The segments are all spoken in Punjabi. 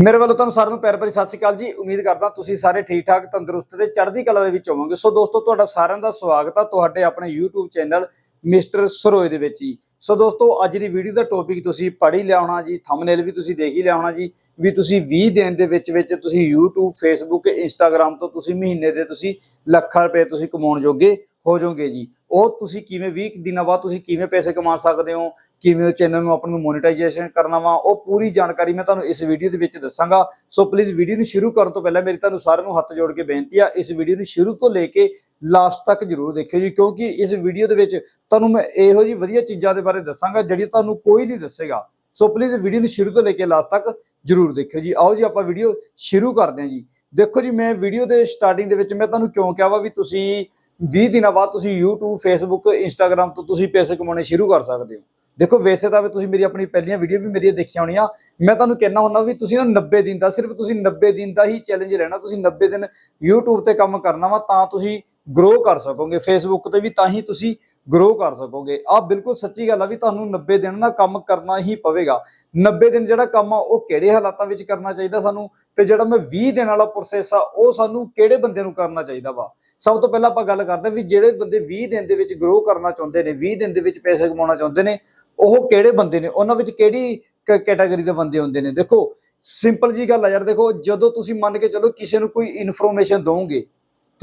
ਮੇਰੇ ਵੱਲੋਂ ਤੁਹਾਨੂੰ ਸਾਰਿਆਂ ਨੂੰ ਪਿਆਰ ਭਰੀ ਸਤਿ ਸ਼੍ਰੀ ਅਕਾਲ ਜੀ। ਉਮੀਦ ਕਰਦਾ ਤੁਸੀਂ ਸਾਰੇ ਠੀਕ ਠਾਕ ਤੰਦਰੁਸਤ ਤੇ ਚੜ੍ਹਦੀ ਕਲਾ ਦੇ ਵਿੱਚ ਹੋਵੋਗੇ। ਸੋ ਦੋਸਤੋ, ਤੁਹਾਡਾ ਸਾਰਿਆਂ ਦਾ ਸਵਾਗਤ ਆ ਤੁਹਾਡੇ ਆਪਣੇ YouTube ਚੈਨਲ ਮਿਸਟਰ ਸਰੋਏ ਦੇ ਵਿੱਚ ਜੀ। ਸੋ ਦੋਸਤੋ, ਅੱਜ ਦੀ ਵੀਡੀਓ ਦਾ ਟੌਪਿਕ ਤੁਸੀਂ ਪੜ੍ਹ ਹੀ ਲਿਆ ਹੋਣਾ ਜੀ ਥੰਬਨੇਲ ਵੀ ਤੁਸੀਂ ਦੇਖ ਹੀ ਲਿਆ ਹੋਣਾ ਜੀ, ਵੀ ਤੁਸੀਂ 20 ਦਿਨ ਦੇ ਵਿੱਚ ਵਿੱਚ ਤੁਸੀਂ YouTube, Facebook, Instagram ਤੋਂ ਤੁਸੀਂ ਮਹੀਨੇ ਦੇ ਤੁਸੀਂ ਲੱਖਾਂ ਰੁਪਏ ਤੁਸੀਂ ਕਮਾਉਣ ਜੋਗੇ। ਹੋ ਜਾਓਗੇ ਜੀ। ਉਹ ਤੁਸੀਂ ਕਿਵੇਂ 20 ਦਿਨਾਂ ਬਾਅਦ ਤੁਸੀਂ ਕਿਵੇਂ ਪੈਸੇ ਕਮਾ ਸਕਦੇ ਹੋ, ਕਿਵੇਂ ਚੈਨਲ ਨੂੰ ਆਪਾਂ ਨੂੰ ਮੋਨੇਟਾਈਜੇਸ਼ਨ ਕਰਨਾ ਵਾ, ਉਹ ਪੂਰੀ ਜਾਣਕਾਰੀ ਮੈਂ ਤੁਹਾਨੂੰ ਇਸ ਵੀਡੀਓ ਦੇ ਵਿੱਚ ਦੱਸਾਂਗਾ। ਸੋ ਪਲੀਜ਼ ਵੀਡੀਓ ਨੂੰ ਸ਼ੁਰੂ ਕਰਨ ਤੋਂ ਪਹਿਲਾਂ ਮੇਰੀ ਤੁਹਾਨੂੰ ਸਾਰਿਆਂ ਨੂੰ ਹੱਥ ਜੋੜ ਕੇ ਬੇਨਤੀ ਆ, ਇਸ ਵੀਡੀਓ ਨੂੰ ਸ਼ੁਰੂ ਤੋਂ ਲੈ ਕੇ ਲਾਸਟ ਤੱਕ ਜਰੂਰ ਦੇਖਿਓ ਜੀ, ਕਿਉਂਕਿ ਇਸ ਵੀਡੀਓ ਦੇ ਵਿੱਚ ਤੁਹਾਨੂੰ ਮੈਂ ਇਹੋ ਜੀ ਵਧੀਆ ਚੀਜ਼ਾਂ ਦੇ ਬਾਰੇ ਦੱਸਾਂਗਾ, ਜਿਹੜੀ ਤੁਹਾਨੂੰ ਕੋਈ ਨਹੀਂ ਦੱਸੇਗਾ। ਸੋ ਪਲੀਜ਼ ਵੀਡੀਓ ਨੂੰ ਸ਼ੁਰੂ ਤੋਂ ਲੈ ਕੇ ਲਾਸਟ ਤੱਕ ਜਰੂਰ ਦੇਖਿਓ ਜੀ। ਆਓ ਜੀ, ਆਪਾਂ ਵੀਡੀਓ ਸ਼ੁਰੂ ਕਰਦੇ ਹਾਂ ਜੀ। ਦੇਖੋ ਜੀ, ਮੈਂ ਵੀਡੀਓ ਦੇ ਸਟਾਰਟਿੰਗ ਦੇ ਵਿੱਚ ਮੈਂ ਤੁਹਾਨੂੰ ਕਿਉਂ ਕਿਹਾ ਵਾ ਵੀ ਤੁਸੀਂ 20 ਦਿਨਾਂ ਬਾਅਦ ਤੁਸੀਂ YouTube, Facebook, Instagram ਤੋਂ ਤੁਸੀਂ ਪੈਸੇ ਕਮਾਉਣੇ ਸ਼ੁਰੂ ਕਰ ਸਕਦੇ ਹੋ। ਦੇਖੋ, ਵੈਸੇ ਤਾਂ ਵੀ ਤੁਸੀਂ ਮੇਰੀ ਆਪਣੀ ਪਹਿਲੀਆਂ ਵੀਡੀਓ ਵੀ ਮੇਰੀਆਂ ਦੇਖੀਆਂ ਹੋਣੀਆਂ। ਮੈਂ ਤੁਹਾਨੂੰ ਕਹਿਣਾ ਹੁੰਦਾ ਵੀ ਤੁਸੀਂ ਨਾ 90 ਦਿਨ ਦਾ, ਸਿਰਫ ਤੁਸੀਂ 90 ਦਿਨ ਦਾ ਹੀ ਚੈਲੰਜ ਰਹਿਣਾ ਤੁਸੀਂ 90 ਦਿਨ YouTube ਤੇ ਕੰਮ ਕਰਨਾ ਵਾ, ਤਾਂ ਤੁਸੀਂ ਗਰੋ ਕਰ ਸਕੋਗੇ। Facebook ਤੇ ਵੀ ਤਾਂ ਹੀ ਤੁਸੀਂ ਗਰੋ ਕਰ ਸਕੋਗੇ। ਆਹ ਬਿਲਕੁਲ ਸੱਚੀ ਗੱਲ ਆ ਵੀ ਤੁਹਾਨੂੰ 90 ਦਿਨ ਨਾ ਕੰਮ ਕਰਨਾ ਹੀ ਪਵੇਗਾ। 90 ਦਿਨ ਜਿਹੜਾ ਕੰਮ ਆ, ਉਹ ਕਿਹੜੇ ਹਾਲਾਤਾਂ ਵਿੱਚ ਕਰਨਾ ਚਾਹੀਦਾ ਸਾਨੂੰ? ਤੇ ਜਿਹੜਾ ਮੈਂ 20 ਦਿਨ ਵਾਲਾ ਪ੍ਰੋਸੈਸ ਆ, ਉਹ ਸਾਨੂੰ ਕਿਹੜੇ ਬੰਦੇ ਨੂੰ ਕਰਨਾ ਚਾਹੀਦਾ ਵਾ? ਸਭ ਤੋਂ ਪਹਿਲਾਂ ਆਪਾਂ ਗੱਲ ਕਰਦੇ ਹਾਂ ਵੀ ਜਿਹੜੇ ਬੰਦੇ 20 ਦਿਨ ਦੇ ਵਿੱਚ ਗਰੋ ਕਰਨਾ ਚਾਹੁੰਦੇ ਨੇ 20 ਦਿਨ ਦੇ ਵਿੱਚ ਪੈਸੇ ਕਮਾਉਣਾ ਚਾਹੁੰਦੇ ਨੇ, ਉਹ ਕਿਹੜੇ ਬੰਦੇ ਨੇ? ਉਹਨਾਂ ਵਿੱਚ ਕਿਹੜੀ ਕੈਟਾਗਰੀ ਦੇ ਬੰਦੇ ਹੁੰਦੇ ਨੇ? ਦੇਖੋ ਸਿੰਪਲ ਜੀ ਗੱਲ ਆ ਯਾਰ, ਦੇਖੋ ਜਦੋਂ ਤੁਸੀਂ ਮੰਨ ਕੇ ਚਲੋ ਕਿਸੇ ਨੂੰ ਕੋਈ ਇਨਫੋਰਮੇਸ਼ਨ ਦੋਗੇ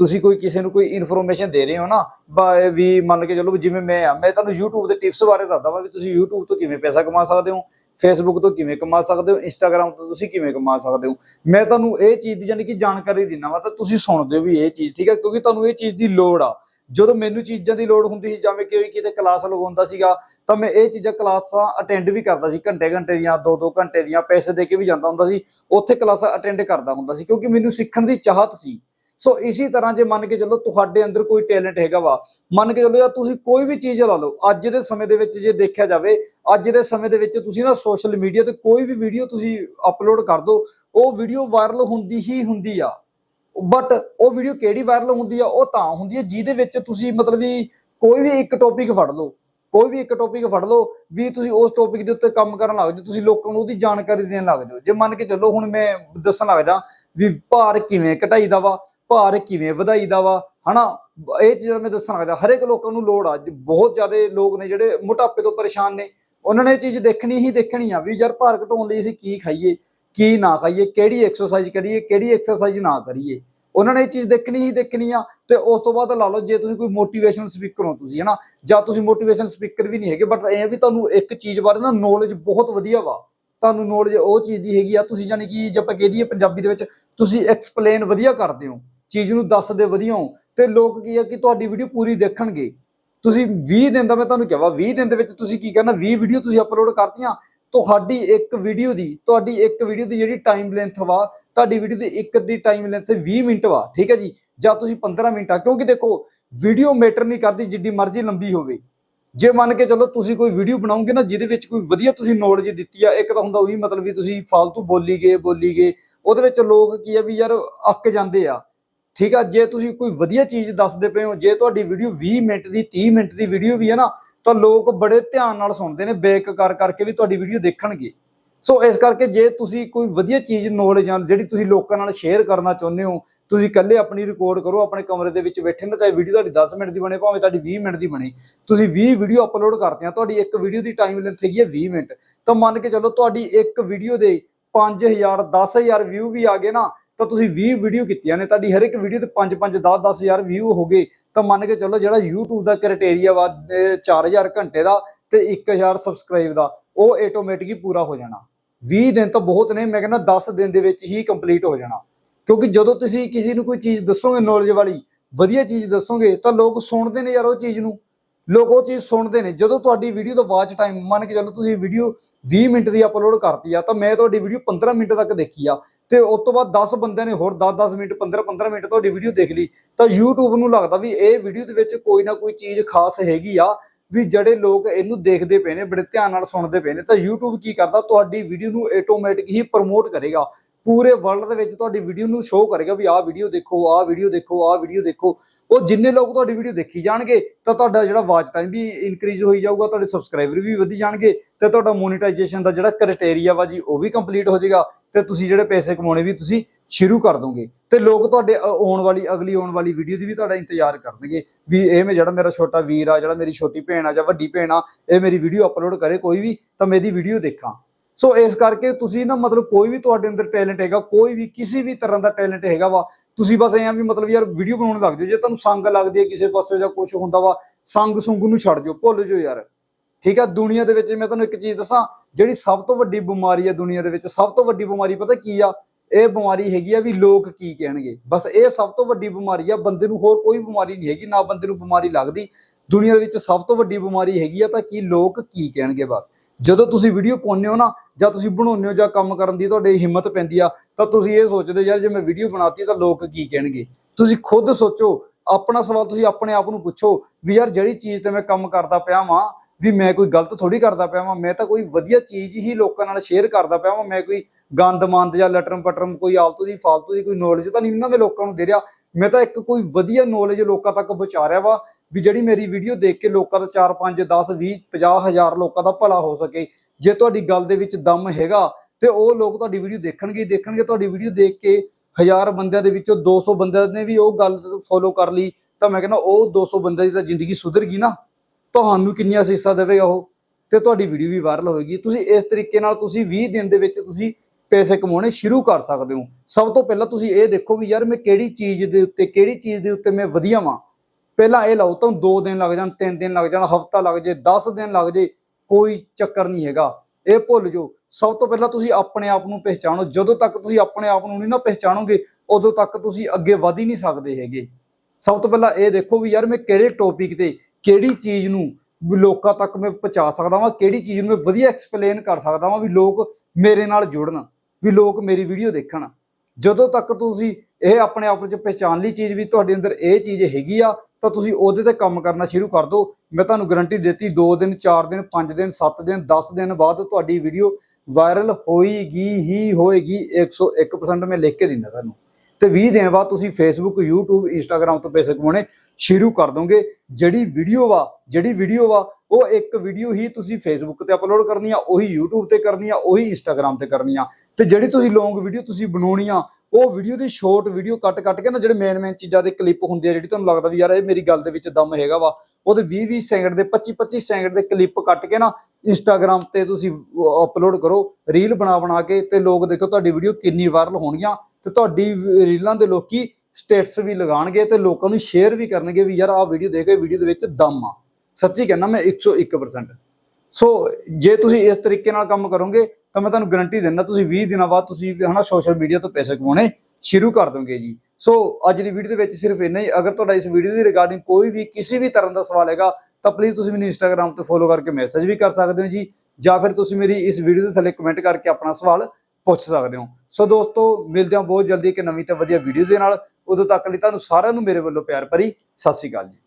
ਤੁਸੀਂ ਕੋਈ ਕਿਸੇ ਨੂੰ ਕੋਈ ਇਨਫੋਰਮੇਸ਼ਨ ਦੇ ਰਹੇ ਹੋ ਨਾ, ਬਾ- ਵੀ ਮੰਨ ਕੇ ਚਲੋ ਵੀ ਜਿਵੇਂ ਮੈਂ ਆ, ਮੈਂ ਤੁਹਾਨੂੰ YouTube ਦੇ ਟਿਪਸ ਬਾਰੇ ਦੱਸਦਾ ਵਾਂ ਵੀ ਤੁਸੀਂ YouTube ਤੋਂ ਕਿਵੇਂ ਪੈਸਾ ਕਮਾ ਸਕਦੇ ਹੋ, Facebook ਤੋਂ ਕਿਵੇਂ ਕਮਾ ਸਕਦੇ ਹੋ, Instagram ਤੋਂ ਤੁਸੀਂ ਕਿਵੇਂ ਕਮਾ ਸਕਦੇ ਹੋ। ਮੈਂ ਤੁਹਾਨੂੰ ਇਹ ਚੀਜ਼ ਦੀ ਯਾਨੀ ਕਿ ਜਾਣਕਾਰੀ ਦਿੰਦਾ ਵਾ, ਤਾਂ ਤੁਸੀਂ ਸੁਣਦੇ ਹੋ ਵੀ ਇਹ ਚੀਜ਼, ਠੀਕ ਹੈ? ਕਿਉਂਕਿ ਤੁਹਾਨੂੰ ਇਹ ਚੀਜ਼ ਦੀ ਲੋੜ ਆ। ਜਦੋਂ ਮੈਨੂੰ ਚੀਜ਼ਾਂ ਦੀ ਲੋੜ ਹੁੰਦੀ ਸੀ, ਜਿਵੇਂ ਕਿ ਕਿਤੇ ਕਲਾਸ ਲਗਾਉਂਦਾ ਸੀਗਾ, ਤਾਂ ਮੈਂ ਇਹ ਚੀਜ਼ਾਂ ਕਲਾਸਾਂ ਅਟੈਂਡ ਵੀ ਕਰਦਾ ਸੀ, ਘੰਟੇ ਘੰਟੇ ਦੀਆਂ, ਦੋ ਦੋ ਘੰਟੇ ਦੀਆਂ, ਪੈਸੇ ਦੇ ਕੇ ਵੀ ਜਾਂਦਾ ਹੁੰਦਾ ਸੀ, ਉੱਥੇ ਕਲਾਸਾਂ ਅਟੈਂਡ ਕਰਦਾ ਹੁੰਦਾ ਸੀ, ਕਿਉਂਕਿ ਮੈਨੂੰ ਸਿੱਖਣ ਦੀ ਚਾਹਤ ਸੀ। ਸੋ ਇਸੇ ਤਰ੍ਹਾਂ ਜੇ ਮੰਨ ਕੇ ਚੱਲੋ ਤੁਹਾਡੇ ਅੰਦਰ ਕੋਈ ਟੈਲੈਂਟ ਹੈਗਾ ਵਾ, ਮੰਨ ਕੇ ਚੱਲੋ ਯਾਰ ਤੁਸੀਂ ਕੋਈ ਵੀ ਚੀਜ਼ ਲਾ ਲਓ, ਅੱਜ ਦੇ ਸਮੇਂ ਦੇ ਵਿੱਚ ਜੇ ਦੇਖਿਆ ਜਾਵੇ, ਅੱਜ ਦੇ ਸਮੇਂ ਦੇ ਵਿੱਚ ਤੁਸੀਂ ਨਾ ਸੋਸ਼ਲ ਮੀਡੀਆ ਤੇ ਕੋਈ ਵੀ ਵੀਡੀਓ ਤੁਸੀਂ ਅਪਲੋਡ ਕਰ ਦਿਓ ਉਹ ਵੀਡੀਓ ਵਾਇਰਲ ਹੁੰਦੀ ਹੀ ਹੁੰਦੀ ਆ। ਬਟ ਉਹ ਵੀਡੀਓ ਕਿਹੜੀ ਵਾਇਰਲ ਹੁੰਦੀ ਆ, ਉਹ ਤਾਂ ਹੁੰਦੀ ਹੈ ਜਿਹਦੇ ਵਿੱਚ ਤੁਸੀਂ ਮਤਲਬ ਵੀ ਕੋਈ ਵੀ ਇੱਕ ਟੌਪਿਕ ਫੜ ਲਓ। ਕੋਈ ਵੀ ਇੱਕ ਟੌਪਿਕ ਫੜ ਲਓ ਵੀ ਤੁਸੀਂ ਉਸ ਟੌਪਿਕ ਦੇ ਉੱਤੇ ਕੰਮ ਕਰਨ ਲੱਗ ਜਾਓ, ਤੁਸੀਂ ਲੋਕਾਂ ਨੂੰ ਉਹਦੀ ਜਾਣਕਾਰੀ ਦੇਣ ਲੱਗ ਜਾਓ। ਜੇ ਮੰਨ ਕੇ ਚੱਲੋ ਹੁਣ ਮੈਂ ਦੱਸਣ ਲੱਗ ਜਾ ਵੀ ਭਾਰ ਕਿਵੇਂ ਘਟਾਈਦਾ ਵਾ, ਭਾਰ ਕਿਵੇਂ ਵਧਾਈਦਾ ਵਾ, ਹਨਾ? ਇਹ ਚੀਜ਼ਾਂ ਮੈਂ ਦੱਸਣ ਲੱਗ ਜਾ, ਹਰੇਕ ਲੋਕਾਂ ਨੂੰ ਲੋੜ ਆ। ਬਹੁਤ ਜ਼ਿਆਦਾ ਲੋਕ ਨੇ ਜਿਹੜੇ ਮੋਟਾਪੇ ਤੋਂ ਪਰੇਸ਼ਾਨ ਨੇ। ਉਹਨਾਂ ਨੇ ਇਹ ਚੀਜ਼ ਦੇਖਣੀ ਹੀ ਦੇਖਣੀ ਆ ਵੀ ਯਾਰ ਭਾਰ ਘਟਾਉਣ ਲਈ ਅਸੀਂ ਕੀ ਖਾਈਏ, ਕੀ ਨਾ ਖਾਈਏ, ਕਿਹੜੀ ਐਕਸਰਸਾਈਜ਼ ਕਰੀਏ, ਕਿਹੜੀ ਐਕਸਰਸਾਈਜ਼ ਨਾ ਕਰੀਏ। ਉਹਨਾਂ ਨੇ ਇਹ ਚੀਜ਼ ਦੇਖਣੀ ਹੀ ਦੇਖਣੀ ਆ ਤੇ ਉਸ ਤੋਂ ਬਾਅਦ ਲਾ ਲਓ ਜੇ ਤੁਸੀਂ ਕੋਈ ਮੋਟੀਵੇਸ਼ਨਲ ਸਪੀਕਰ ਹੋ ਤੁਸੀਂ, ਹਨਾ? ਜਾਂ ਤੁਸੀਂ ਮੋਟੀਵੇਸ਼ਨਲ ਸਪੀਕਰ ਵੀ ਨਹੀਂ ਹੈਗੇ ਬਟ ਇਹ ਵੀ ਤੁਹਾਨੂੰ ਇੱਕ ਚੀਜ਼ ਬਾਰੇ ਨਾ ਨੌਲੇਜ ਬਹੁਤ ਵਧੀਆ ਵਾ। ਤੁਹਾਨੂੰ ਨੌਲੇਜ ਉਹ ਚੀਜ਼ ਦੀ ਹੈਗੀ ਆ, ਤੁਸੀਂ ਜਾਨੀ ਕਿ ਜੇ ਆਪਾਂ ਕਹਿ ਦਈਏ ਪੰਜਾਬੀ ਦੇ ਵਿੱਚ, ਤੁਸੀਂ ਐਕਸਪਲੇਨ ਵਧੀਆ ਕਰਦੇ ਹੋ, ਚੀਜ਼ ਨੂੰ ਦੱਸਦੇ ਵਧੀਆ ਹੋ, ਤੇ ਲੋਕ ਕੀ ਆ ਕਿ ਤੁਹਾਡੀ ਵੀਡੀਓ ਪੂਰੀ ਦੇਖਣਗੇ। ਤੁਸੀਂ 20 ਦਿਨ ਦਾ ਮੈਂ ਤੁਹਾਨੂੰ ਕਿਹਾ ਵਾ 20 ਦਿਨ ਦੇ ਵਿੱਚ ਤੁਸੀਂ ਕੀ ਕਰਨਾ 20 ਵੀਡੀਓ ਤੁਸੀਂ ਅਪਲੋਡ ਕਰਤੀਆਂ ਤੁਹਾਡੀ ਇੱਕ ਵੀਡੀਓ ਦੀ, ਤੁਹਾਡੀ ਇੱਕ ਵੀਡੀਓ ਦੀ ਜਿਹੜੀ ਟਾਈਮ ਲੈਂਥ ਵਾ, ਤੁਹਾਡੀ ਵੀਡੀਓ ਦੀ ਇੱਕ ਦੀ ਟਾਈਮ ਲੈਂਥ 20 ਮਿੰਟ ਵਾ, ਠੀਕ ਹੈ ਜੀ? ਜਾਂ ਤੁਸੀਂ 15 ਮਿੰਟ ਆ, ਕਿਉਂਕਿ ਦੇਖੋ ਵੀਡੀਓ ਮੈਟਰ ਨਹੀਂ ਕਰਦੀ ਜਿੱਡੀ ਮਰਜ਼ੀ ਲੰਬੀ ਹੋਵੇ। ਜੇ ਮੰਨ ਕੇ ਚੱਲੋ ਤੁਸੀਂ ਕੋਈ ਵੀਡੀਓ ਬਣਾਉਂਗੇ ਨਾ, ਜਿਹਦੇ ਵਿੱਚ ਕੋਈ ਵਧੀਆ ਤੁਸੀਂ ਨੌਲੇਜ ਦਿੱਤੀ ਆ, ਇੱਕ ਤਾਂ ਹੁੰਦਾ ਉਹੀ ਮਤਲਬ ਵੀ ਤੁਸੀਂ ਫालतू ਬੋਲੀ ਗਏ ਬੋਲੀ ਗਏ, ਉਹਦੇ ਵਿੱਚ ਲੋਕ ਕੀ ਆ ਵੀ ਯਾਰ ਅੱਕ ਜਾਂਦੇ ਆ। ਠੀਕ ਆ, ਜੇ ਤੁਸੀਂ ਕੋਈ ਵਧੀਆ ਚੀਜ਼ ਦੱਸਦੇ ਪਏ ਹੋ, ਜੇ ਤੁਹਾਡੀ ਵੀਡੀਓ 20 ਮਿੰਟ ਦੀ 30 ਮਿੰਟ ਦੀ ਵੀਡੀਓ ਵੀ ਹੈ ਨਾ, ਤਾਂ ਲੋਕ ਬੜੇ ਧਿਆਨ ਨਾਲ ਸੁਣਦੇ ਨੇ ਬੇਕ ਕਰ ਕਰਕੇ ਵੀ ਤੁਹਾਡੀ ਵੀਡੀਓ ਦੇਖਣਗੇ। ਸੋ ਇਸ ਕਰਕੇ ਜੇ ਤੁਸੀਂ ਕੋਈ ਵਧੀਆ ਚੀਜ਼ ਨੌਲੇਜ ਨਾਲ ਜਿਹੜੀ ਤੁਸੀਂ ਲੋਕਾਂ ਨਾਲ ਸ਼ੇਅਰ ਕਰਨਾ ਚਾਹੁੰਦੇ ਹੋ, ਤੁਸੀਂ ਇਕੱਲੇ ਆਪਣੀ ਰਿਕਾਰਡ ਕਰੋ, ਆਪਣੇ ਕਮਰੇ ਦੇ ਵਿੱਚ ਬੈਠੇ ਨਾ, ਚਾਹੇ ਵੀਡੀਓ ਤੁਹਾਡੀ 10 ਮਿੰਟ ਦੀ ਬਣੇ, ਭਾਵੇਂ ਤੁਹਾਡੀ 20 ਮਿੰਟ ਦੀ ਬਣੇ, ਤੁਸੀਂ 20 ਵੀਡੀਓ ਅਪਲੋਡ ਕਰਦੇ ਆ, ਤੁਹਾਡੀ ਇੱਕ ਵੀਡੀਓ ਦੀ ਟਾਈਮ ਲਿਮਿਟ ਹੈਗੀ ਹੈ 20 ਮਿੰਟ। ਤਾਂ ਮੰਨ ਕੇ ਚੱਲੋ, ਤੁਹਾਡੀ ਇੱਕ ਵੀਡੀਓ ਦੇ 5000 10000 ਵਿਊ ਵੀ ਆ ਗਏ ਨਾ ਤਾਂ ਤੁਸੀਂ 20 ਵੀਡੀਓ ਕੀਤੀਆਂ ਨੇ, ਤੁਹਾਡੀ ਹਰ ਇੱਕ ਵੀਡੀਓ ਤੇ 5 5 10 10000 ਵਿਊ ਹੋ ਗਏ। ਤਾਂ ਮੰਨ ਕੇ ਚੱਲੋ ਜਿਹੜਾ YouTube ਦਾ ਕ੍ਰਾਈਟੇਰੀਆ ਵਾ ਅਹ 4000 ਘੰਟੇ ਦਾ ਤੇ 1000 ਸਬਸਕ੍ਰਾਈਬ ਦਾ, ਉਹ ਆਟੋਮੈਟਿਕਲੀ ਪੂਰਾ ਹੋ ਜਾਣਾ। 20 ਦਿਨ ਤਾਂ ਬਹੁਤ ਨੇ, ਮੈਂ ਕਹਿੰਦਾ 10 ਦਿਨ ਦੇ ਵਿੱਚ ਹੀ ਕੰਪਲੀਟ ਹੋ ਜਾਣਾ। ਕਿਉਂਕਿ ਜਦੋਂ ਤੁਸੀਂ ਕਿਸੇ ਨੂੰ ਕੋਈ ਚੀਜ਼ ਦੱਸੋਗੇ ਨੌਲੇਜ ਵਾਲੀ, ਵਧੀਆ ਚੀਜ਼ ਦੱਸੋਗੇ, ਤਾਂ ਲੋਕ ਸੁਣਦੇ ਨੇ ਯਾਰ ਉਹ ਚੀਜ਼ ਨੂੰ। ਲੋਕ ਉਹ ਚੀਜ਼ ਸੁਣਦੇ ਨੇ। ਜਦੋਂ ਤੁਹਾਡੀ ਵੀਡੀਓ ਦਾ ਵਾਚ ਟਾਈਮ ਮੰਨ ਕੇ ਚੱਲੋ ਤੁਸੀਂ ਵੀਡੀਓ 20 ਮਿੰਟ ਦੀ ਅਪਲੋਡ ਕਰਤੀ ਆ, ਤਾਂ ਮੈਂ ਤੁਹਾਡੀ ਵੀਡੀਓ 15 ਮਿੰਟ ਤੱਕ ਦੇਖੀ ਆ। ਤੇ ਉਸ ਤੋਂ ਬਾਅਦ 10 ਬੰਦਿਆਂ ਨੇ ਹੋਰ 10-10 ਮਿੰਟ 15-15 ਮਿੰਟ ਤੁਹਾਡੀ ਵੀਡੀਓ ਦੇਖ ਲਈ। ਤਾਂ YouTube ਨੂੰ ਲੱਗਦਾ ਵੀ ਇਹ ਵੀਡੀਓ ਦੇ ਵਿੱਚ ਕੋਈ ਨਾ ਕੋਈ ਚੀਜ਼ ਖਾਸ ਹੈਗੀ ਆ, ਵੀ ਜਿਹੜੇ ਲੋਕ ਇਹਨੂੰ ਦੇਖਦੇ ਪਏ ਨੇ, ਬੜੇ ਧਿਆਨ ਨਾਲ ਸੁਣਦੇ ਪਏ ਨੇ। ਤਾਂ YouTube ਕੀ ਕਰਦਾ, ਤੁਹਾਡੀ ਵੀਡੀਓ ਨੂੰ ਆਟੋਮੈਟਿਕ ਹੀ ਪ੍ਰਮੋਟ ਕਰੇਗਾ। ਪੂਰੇ ਵਰਲਡ ਦੇ ਵਿੱਚ ਤੁਹਾਡੀ ਵੀਡੀਓ ਨੂੰ ਸ਼ੋਅ ਕਰੇਗਾ ਵੀ ਆਹ ਵੀਡੀਓ ਦੇਖੋ, ਆਹ ਵੀਡੀਓ ਦੇਖੋ, ਆਹ ਵੀਡੀਓ ਦੇਖੋ। ਉਹ ਜਿੰਨੇ ਲੋਕ ਤੁਹਾਡੀ ਵੀਡੀਓ ਦੇਖੀ ਜਾਣਗੇ, ਤਾਂ ਤੁਹਾਡਾ ਜਿਹੜਾ ਵਾਚ ਟਾਈਮ ਵੀ ਇਨਕਰੀਜ਼ ਹੋਈ ਜਾਊਗਾ, ਤੁਹਾਡੇ ਸਬਸਕ੍ਰਾਈਬਰ ਵੀ ਵਧੀ ਜਾਣਗੇ, ਤੇ ਤੁਹਾਡਾ ਮੋਨੇਟਾਈਜੇਸ਼ਨ ਦਾ ਜਿਹੜਾ ਕ੍ਰਾਈਟੇਰੀਆ ਵਾ ਜੀ, ਉਹ ਵੀ ਕੰਪਲੀਟ ਹੋ ਜਾਏਗਾ, ਤੇ ਤੁਸੀਂ ਜਿਹੜੇ ਪੈਸੇ ਕਮਾਉਣੇ ਵੀ ਤੁਸੀਂ ਸ਼ੁਰੂ ਕਰ ਦੋਗੇ। ਤੇ ਲੋਕ ਤੁਹਾਡੇ ਆਉਣ ਵਾਲੀ, ਅਗਲੀ ਆਉਣ ਵਾਲੀ ਵੀਡੀਓ ਦੀ ਵੀ ਤੁਹਾਡਾ ਇੰਤਜ਼ਾਰ ਕਰਨਗੇ, ਵੀ ਇਹ ਮੈਂ ਜਿਹੜਾ ਮੇਰਾ ਛੋਟਾ ਵੀਰ ਆ, ਜਿਹੜਾ ਮੇਰੀ ਛੋਟੀ ਭੈਣ ਆ ਜਾਂ ਵੱਡੀ ਭੈਣ ਆ, ਇਹ ਮੇਰੀ ਵੀਡੀਓ ਅਪਲੋਡ ਕਰੇ ਕੋਈ ਵੀ, ਤਾਂ ਮੇਰੀ ਵੀਡੀਓ ਦੇਖਾਂ। ਸੋ ਇਸ ਕਰਕੇ ਤੁਸੀਂ ਨਾ ਮਤਲਬ ਕੋਈ ਵੀ ਤੁਹਾਡੇ ਅੰਦਰ ਟੈਲੈਂਟ ਹੈਗਾ, ਕੋਈ ਵੀ ਕਿਸੇ ਵੀ ਤਰ੍ਹਾਂ ਦਾ ਟੈਲੈਂਟ ਹੈਗਾ ਵਾ, ਤੁਸੀਂ ਬਸ ਐਂ ਵੀ ਮਤਲਬ ਯਾਰ ਵੀਡੀਓ ਬਣਾਉਣ ਲੱਗ ਜਾਓ, ਜੇ ਤੁਹਾਨੂੰ ਸੰਗ ਲੱਗਦੀ ਹੈ ਕਿਸੇ ਪਾਸੇ ਜਾਂ ਕੁਝ ਹੁੰਦਾ ਵਾ, ਸੰਗ ਸੁੰਗ ਨੂੰ ਛੱਡ ਜਾਓ, ਭੁੱਲ ਜਾਓ ਯਾਰ। ਠੀਕ ਹੈ ਦੁਨੀਆ ਦੇ ਵਿੱਚ ਮੈਂ ਤੁਹਾਨੂੰ ਇੱਕ ਚੀਜ਼ ਦੱਸਾਂ, ਜਿਹੜੀ ਸਭ ਤੋਂ ਵੱਡੀ ਬਿਮਾਰੀ ਹੈ ਦੁਨੀਆ ਦੇ ਵਿੱਚ, ਸਭ ਤੋਂ ਵੱਡੀ ਬਿਮਾਰੀ ਪਤਾ ਕੀ ਆ? ਇਹ ਬਿਮਾਰੀ ਹੈਗੀ ਆ ਵੀ ਲੋਕ ਕੀ ਕਹਿਣਗੇ। ਬਸ ਇਹ ਸਭ ਤੋਂ ਵੱਡੀ ਬਿਮਾਰੀ ਆ, ਬੰਦੇ ਨੂੰ ਹੋਰ ਕੋਈ ਬਿਮਾਰੀ ਨਹੀਂ ਹੈਗੀ, ਨਾ ਬੰਦੇ ਨੂੰ ਬਿਮਾਰੀ ਲੱਗਦੀ। ਦੁਨੀਆ ਦੇ ਵਿੱਚ ਸਭ ਤੋਂ ਵੱਡੀ ਬਿਮਾਰੀ ਹੈਗੀ ਆ ਤਾਂ ਕੀ ਲੋਕ ਕੀ ਕਹਿਣਗੇ ਬਸ। ਜਦੋਂ ਤੁਸੀਂ ਵੀਡੀਓ ਪਾਉਂਦੇ ਹੋ ਨਾ, ਜਾਂ ਤੁਸੀਂ ਬਣਾਉਂਦੇ ਹੋ ਜਾਂ ਕੰਮ ਕਰਨ ਦੀ ਤੁਹਾਡੇ ਹਿੰਮਤ ਪੈਂਦੀ ਆ, ਤਾਂ ਤੁਸੀਂ ਇਹ ਸੋਚਦੇ ਹੋ ਯਾਰ, ਜੇ ਮੈਂ ਵੀਡੀਓ ਬਣਾਤੀ ਤਾਂ ਲੋਕ ਕੀ ਕਹਿਣਗੇ। ਤੁਸੀਂ ਖੁਦ ਸੋਚੋ, ਆਪਣਾ ਸਵਾਲ ਤੁਸੀਂ ਆਪਣੇ ਆਪ ਨੂੰ ਪੁੱਛੋ ਵੀ ਯਾਰ, ਜਿਹੜੀ ਚੀਜ਼ ਤੇ ਮੈਂ ਕੰਮ ਕਰਦਾ ਪਿਆ ਵਾਂ ਵੀ ਮੈਂ ਕੋਈ ਗਲਤ ਥੋੜੀ ਕਰਦਾ ਪਿਆ ਵਾਂ, ਮੈਂ ਤਾਂ ਕੋਈ ਵਧੀਆ ਚੀਜ਼ ਹੀ ਲੋਕਾਂ ਨਾਲ ਸ਼ੇਅਰ ਕਰਦਾ ਪਿਆ ਵਾਂ, ਮੈਂ ਕੋਈ ਗੰਦ ਮੰਦ ਜਾਂ ਲਟਰਮ ਪਟਰਮ ਕੋਈ ਆਲਤੂ ਦੀ ਫਾਲਤੂ ਦੀ ਕੋਈ ਨੌਲੇਜ ਤਾਂ ਨਹੀਂ ਨਾ ਮੈਂ ਲੋਕਾਂ ਨੂੰ ਦੇ ਰਿਹਾ। ਮੈਂ ਤਾਂ ਇੱਕ ਕੋਈ ਵਧੀਆ ਨੌਲੇਜ ਲੋਕਾਂ ਤੱਕ ਪਹੁੰਚਾ ਰਿਹਾ ਵਾ ਵੀ ਜਿਹੜੀ ਮੇਰੀ ਵੀਡੀਓ ਦੇਖ ਕੇ ਲੋਕਾਂ ਦਾ 4 5 10 20 50 ਹਜ਼ਾਰ ਲੋਕਾਂ ਦਾ ਭਲਾ ਹੋ ਸਕੇ। ਜੇ ਤੁਹਾਡੀ ਗੱਲ ਦੇ ਵਿੱਚ ਦਮ ਹੈਗਾ ਤੇ ਉਹ ਲੋਕ ਤੁਹਾਡੀ ਵੀਡੀਓ ਦੇਖਣਗੇ ਦੇਖਣਗੇ। ਤੁਹਾਡੀ ਵੀਡੀਓ ਦੇਖ ਕੇ ਹਜ਼ਾਰ ਬੰਦਿਆਂ ਦੇ ਵਿੱਚੋਂ 200 ਬੰਦਿਆਂ ਨੇ ਵੀ ਉਹ ਗੱਲ ਫੋਲੋ ਕਰ ਲਈ ਤਾਂ ਮੈਂ ਕਹਿੰਦਾ ਉਹ 200 ਬੰਦਿਆਂ ਦੀ ਤਾਂ ਜ਼ਿੰਦਗੀ ਸੁਧਰ ਗਈ ਨਾ। ਤੁਹਾਨੂੰ ਕਿੰਨੀਆਂ ਅਸੀਸਾਂ ਦੇਵੇਗਾ ਉਹ? ਤੇ ਤੁਹਾਡੀ ਵੀਡੀਓ ਵੀ ਵਾਇਰਲ ਹੋਏਗੀ ਤੁਸੀਂ ਇਸ ਤਰੀਕੇ ਨਾਲ ਤੁਸੀਂ 20 ਦਿਨ ਦੇ ਵਿੱਚ ਤੁਸੀਂ ਪੈਸੇ ਕਮਾਉਣੇ ਸ਼ੁਰੂ ਕਰ ਸਕਦੇ ਹੋ। ਸਭ ਤੋਂ ਪਹਿਲਾਂ ਤੁਸੀਂ ਇਹ ਦੇਖੋ ਵੀ ਯਾਰ ਮੈਂ ਕਿਹੜੀ ਚੀਜ਼ ਦੇ ਉੱਤੇ, ਕਿਹੜੀ ਚੀਜ਼ ਦੇ ਉੱਤੇ ਮੈਂ ਵਧੀਆ ਵਾਂ। ਪਹਿਲਾਂ ਇਹ ਲਾਓ ਤਾਂ 2 ਦਿਨ ਲੱਗ ਜਾਣ 3 ਦਿਨ ਲੱਗ ਜਾਣ, ਹਫਤਾ ਲੱਗ ਜੇ 10 ਦਿਨ ਲੱਗ ਜੇ ਕੋਈ ਚੱਕਰ ਨਹੀਂ ਹੈਗਾ। ਇਹ ਭੁੱਲ ਜਾਓ। ਸਭ ਤੋਂ ਪਹਿਲਾਂ ਤੁਸੀਂ ਆਪਣੇ ਆਪ ਨੂੰ ਪਹਿਚਾਣੋ। ਜਦੋਂ ਤੱਕ ਤੁਸੀਂ ਆਪਣੇ ਆਪ ਨੂੰ ਨਹੀਂ ਨਾ ਪਹਿਚਾਣੋਗੇ, ਉਦੋਂ ਤੱਕ ਤੁਸੀਂ ਅੱਗੇ ਵਧ ਹੀ ਨਹੀਂ ਸਕਦੇ ਹੈਗੇ। ਸਭ ਤੋਂ ਪਹਿਲਾਂ ਇਹ ਦੇਖੋ ਵੀ ਯਾਰ ਮੈਂ ਕਿਹੜੇ ਟੌਪਿਕ ਤੇ ਕਿਹੜੀ ਚੀਜ਼ ਨੂੰ ਲੋਕਾਂ ਤੱਕ ਮੈਂ ਪਹੁੰਚਾ ਸਕਦਾ ਵਾਂ, ਕਿਹੜੀ ਚੀਜ਼ ਨੂੰ ਮੈਂ ਵਧੀਆ ਐਕਸਪਲੇਨ ਕਰ ਸਕਦਾ ਵਾਂ ਵੀ ਲੋਕ ਮੇਰੇ ਨਾਲ ਜੁੜਨ, ਵੀ ਲੋਕ ਮੇਰੀ ਵੀਡੀਓ ਦੇਖਣ। ਜਦੋਂ ਤੱਕ ਤੁਸੀਂ ਇਹ ਆਪਣੇ ਆਪ ਵਿੱਚ ਪਹਿਚਾਨ ਲਈ ਚੀਜ਼ ਵੀ ਤੁਹਾਡੇ ਅੰਦਰ ਇਹ ਚੀਜ਼ ਹੈਗੀ ਆ, ਤਾਂ ਤੁਸੀਂ ਉਹਦੇ ਤੇ ਕੰਮ ਕਰਨਾ ਸ਼ੁਰੂ ਕਰ ਦਿਓ। ਮੈਂ ਤੁਹਾਨੂੰ ਗਾਰੰਟੀ ਦਿੱਤੀ 2 ਦਿਨ 4 ਦਿਨ 5 ਦਿਨ 7 ਦਿਨ 10 ਦਿਨ ਬਾਅਦ ਤੁਹਾਡੀ ਵੀਡੀਓ ਵਾਇਰਲ ਹੋਏਗੀ ਹੀ ਹੋਏਗੀ 101% ਮੈਂ ਲਿਖ ਕੇ ਦਿੰਦਾ ਤੁਹਾਨੂੰ। ਤੇ 20 ਦਿਨ ਬਾਅਦ ਤੁਸੀਂ ਫੇਸਬੁੱਕ YouTube, Instagram ਤੋਂ ਪੈਸੇ ਕਮਾਉਣੇ ਸ਼ੁਰੂ ਕਰ ਦੋਗੇ। ਜਿਹੜੀ ਵੀਡੀਓ ਵਾ, ਜਿਹੜੀ ਵੀਡੀਓ ਵਾ, ਉਹ ਇੱਕ ਵੀਡੀਓ ਹੀ ਤੁਸੀਂ ਫੇਸਬੁੱਕ ਤੇ ਅਪਲੋਡ ਕਰਨੀ ਆ, ਉਹੀ YouTube ਤੇ ਕਰਨੀ ਆ, ਉਹੀ Instagram ਤੇ ਕਰਨੀ ਆ। ਤੇ ਜਿਹੜੀ ਤੁਸੀਂ ਲੌਂਗ ਵੀਡੀਓ ਤੁਸੀਂ ਬਣਾਉਣੀ ਆ, ਉਹ ਵੀਡੀਓ ਦੀ ਸ਼ਾਰਟ ਵੀਡੀਓ ਕੱਟ ਕੱਟ ਕੇ ਨਾ ਜਿਹੜੇ ਮੇਨ ਮੇਨ ਚੀਜ਼ਾਂ ਦੇ ਕਲਿੱਪ ਹੁੰਦੇ ਆ, ਜਿਹੜੀ ਤੁਹਾਨੂੰ ਲੱਗਦਾ ਵੀ ਯਾਰ ਇਹ ਮੇਰੀ ਗੱਲ ਦੇ ਵਿੱਚ ਦਮ ਹੈਗਾ ਵਾ, ਉਹਦੇ 20 20 ਸੈਕਿੰਡ ਦੇ 25 25 ਸੈਕਿੰਡ ਦੇ ਕਲਿੱਪ ਕੱਟ ਕੇ ਨਾ ਇੰਸਟਾਗ੍ਰam ਤੇ ਤੁਸੀਂ ਅਪਲੋਡ ਕਰੋ ਰੀਲ ਬਣਾ ਬਣਾ ਕੇ ਤੇ ਲੋਕ ਦੇਖੋ ਤੁਹਾਡੀ ਵੀਡੀਓ ਕਿੰਨੀ ਵਾਇਰਲ ਹੋਣਗੀਆਂ। ਤੇ ਤੁਹਾਡੀ ਰੀਲਾਂ ਦੇ ਲੋਕੀ ਸਟੇਟਸ ਵੀ ਲਗਾਣਗੇ ਤੇ ਲੋਕਾਂ ਨੂੰ ਸ਼ੇਅਰ ਵੀ ਕਰਨਗੇ ਵੀ ਯਾਰ ਆਹ ਵੀਡੀਓ ਦੇਖ ਕੇ ਵੀਡੀਓ ਦੇ ਵਿੱਚ ਦਮ ਆ। ਸੱਚੀ ਕਹਿੰਦਾ ਮੈਂ 101% ਸੋ ਜੇ ਤੁਸੀਂ ਇਸ ਤਰੀਕੇ ਨਾਲ ਕੰਮ ਕਰੋਗੇ, ਤਾਂ ਮੈਂ ਤੁਹਾਨੂੰ ਗਾਰੰਟੀ ਦਿੰਦਾ, ਤੁਸੀਂ 20 ਦਿਨਾਂ ਬਾਅਦ ਤੁਸੀਂ ਹਨਾ ਸੋਸ਼ਲ ਮੀਡੀਆ ਤੋਂ ਪੈਸੇ ਕਮਾਉਣੇ ਸ਼ੁਰੂ ਕਰ ਦੋਗੇ ਜੀ। ਸੋ ਅੱਜ ਦੀ ਵੀਡੀਓ ਦੇ ਵਿੱਚ ਸਿਰਫ ਇੰਨਾ ਹੀ। ਅਗਰ ਤੁਹਾਡਾ ਇਸ ਵੀਡੀਓ ਦੀ ਰਿਗਾਰਡਿੰਗ ਕੋਈ ਵੀ ਕਿਸੇ ਵੀ ਤਰ੍ਹਾਂ ਦਾ ਸਵਾਲ ਹੈਗਾ, ਤਾਂ ਪਲੀਜ਼ ਤੁਸੀਂ ਮੈਨੂੰ ਇੰਸਟਾਗ੍ਰam ਤੇ ਫੋਲੋ ਕਰਕੇ ਮੈਸੇਜ ਵੀ ਕਰ ਸਕਦੇ ਹੋ ਜੀ। ਜਾਂ ਫਿਰ ਤੁਸੀਂ ਮੇਰੀ ਇਸ ਵੀਡੀਓ ਦੇ ਥੱਲੇ ਕਮੈਂਟ ਕਰਕੇ ਆਪਣਾ ਸਵਾਲ ਪੁੱਛ ਸਕਦੇ ਹੋ। ਸੋ ਦੋਸਤੋ, ਮਿਲਦੇ ਹਾਂ ਬਹੁਤ ਜਲਦੀ ਇੱਕ ਨਵੀਂ ਤੇ ਵਧੀਆ ਵੀਡੀਓ ਦੇ ਨਾਲ। ਉਦੋਂ ਤੱਕ ਲਈ ਤੁਹਾਨੂੰ ਸਾਰਿਆਂ ਨੂੰ ਮੇਰੇ ਵੱਲੋਂ ਪਿਆਰ ਭਰੀ ਸਤਿ ਸ਼੍ਰੀ ਅਕਾਲ ਜੀ।